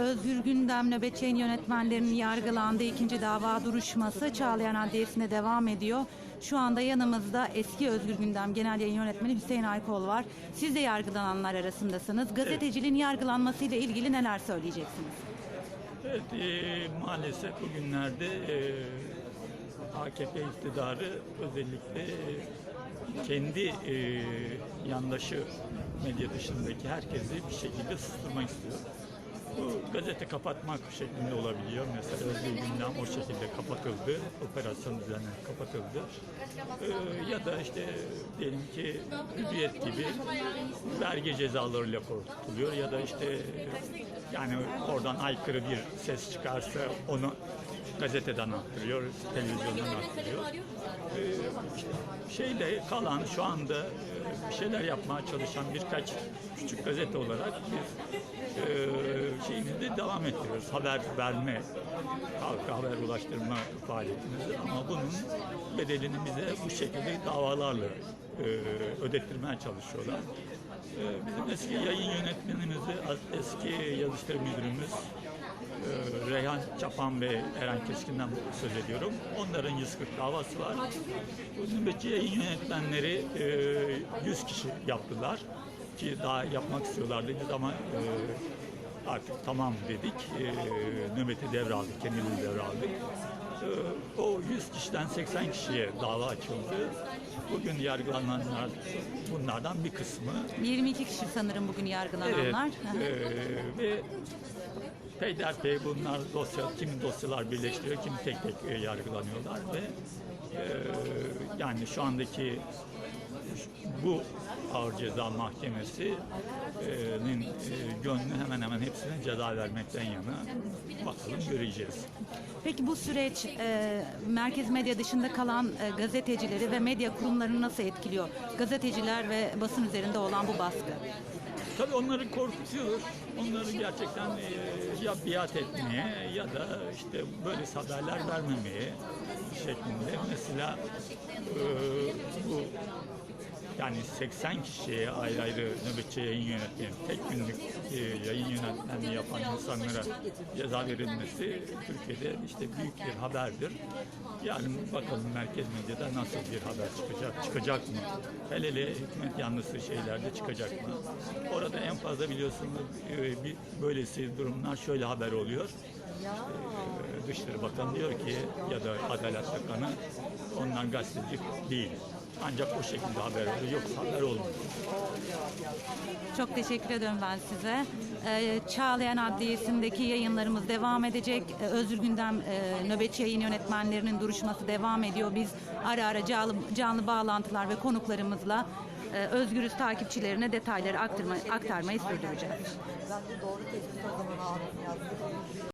Özgür Gündem nöbetçi yayın yönetmenlerinin yargılandığı ikinci dava duruşması Çağlayan Adliyesi'nde devam ediyor. Şu anda yanımızda eski Özgür Gündem Genel Yayın Yönetmeni Hüseyin Aykol var. Siz de yargılananlar arasındasınız. Gazeteciliğin yargılanmasıyla ilgili neler söyleyeceksiniz? Evet, e, maalesef bugünlerde e, AKP iktidarı özellikle e, kendi e, yandaşı medya dışındaki herkesi bir şekilde susturmak istiyor. Gazete kapatmak şeklinde olabiliyor. Mesela Özgür Gündem o şekilde kapatıldı. Operasyon üzerine kapatıldı. E, ya da işte diyelim ki hürriyet gibi vergi cezalarıyla korkutuluyor ya da işte yani oradan aykırı bir ses çıkarsa onu gazeteden attırıyor, televizyondan attırıyor. Ee, şeyle kalan şu anda e, bir şeyler yapmaya çalışan birkaç küçük gazete olarak biz e, şeyimizi devam ettiriyoruz. Haber verme, halka haber ulaştırma faaliyetimizi ama bunun bedelini bize bu şekilde davalarla e, ödettirmeye çalışıyorlar. E, bizim eski yayın yönetmenimizi, eski yazıştırı müdürümüz e, Reyhan Çapan ve Eren Keskin'den söz ediyorum. Onların 140 davası var. Nöbetçi yayın yönetmenleri e, 100 kişi yaptılar ki daha yapmak istiyorlardı ama e, artık tamam dedik. E, nöbeti devraldık, kendimizi devraldık. E, o 100 kişiden 80 kişiye dava açıldı. Bugün yargılananlar bunlardan bir kısmı. 22 kişi sanırım bugün yargılananlar. Evet, e, ve peyderpey bunlar dosya, kimi dosyalar birleştiriyor, kimi tek tek e, yargılanıyorlar ve e, yani şu andaki bu ağır ceza mahkemesinin e, gönlü hemen hemen hepsine ceza vermekten yana bakalım göreceğiz. Peki bu süreç e, merkez medya dışında kalan e, gazetecileri ve medya kurumlarını nasıl etkiliyor? Gazeteciler ve basın üzerinde olan bu baskı. Tabii onları korkutuyor. Onları gerçekten e, ya biat etmeye ya da işte böyle haberler vermemeye şeklinde. Mesela e, bu yani 80 kişiye ayrı ayrı nöbetçi yayın yönetmeni, tek günlük e, yayın yönetmenliği yapan insanlara ceza verilmesi Türkiye'de işte büyük bir haberdir. Yani bakalım merkez medyada nasıl bir haber çıkacak, çıkacak mı? Hele hele hükümet yanlısı şeylerde çıkacak mı? Orada en fazla biliyorsunuz e, bir böylesi durumlar şöyle haber oluyor. E, Dışişleri Bakanı diyor ki ya da Adalet Bakanı onlar gazeteci değil. Ancak o şekilde haber oluyor. Yoksa haber olmuyor. Çok teşekkür ediyorum ben size. Ee, Çağlayan Adliyesi'ndeki yayınlarımız devam edecek. Ee, Özgür Gündem e, nöbetçi yayın yönetmenlerinin duruşması devam ediyor. Biz ara ara canlı, canlı bağlantılar ve konuklarımızla e, Özgürüz takipçilerine detayları aktarma, aktarmayı sürdüreceğiz. Ben de doğru tespit o zaman yazdı.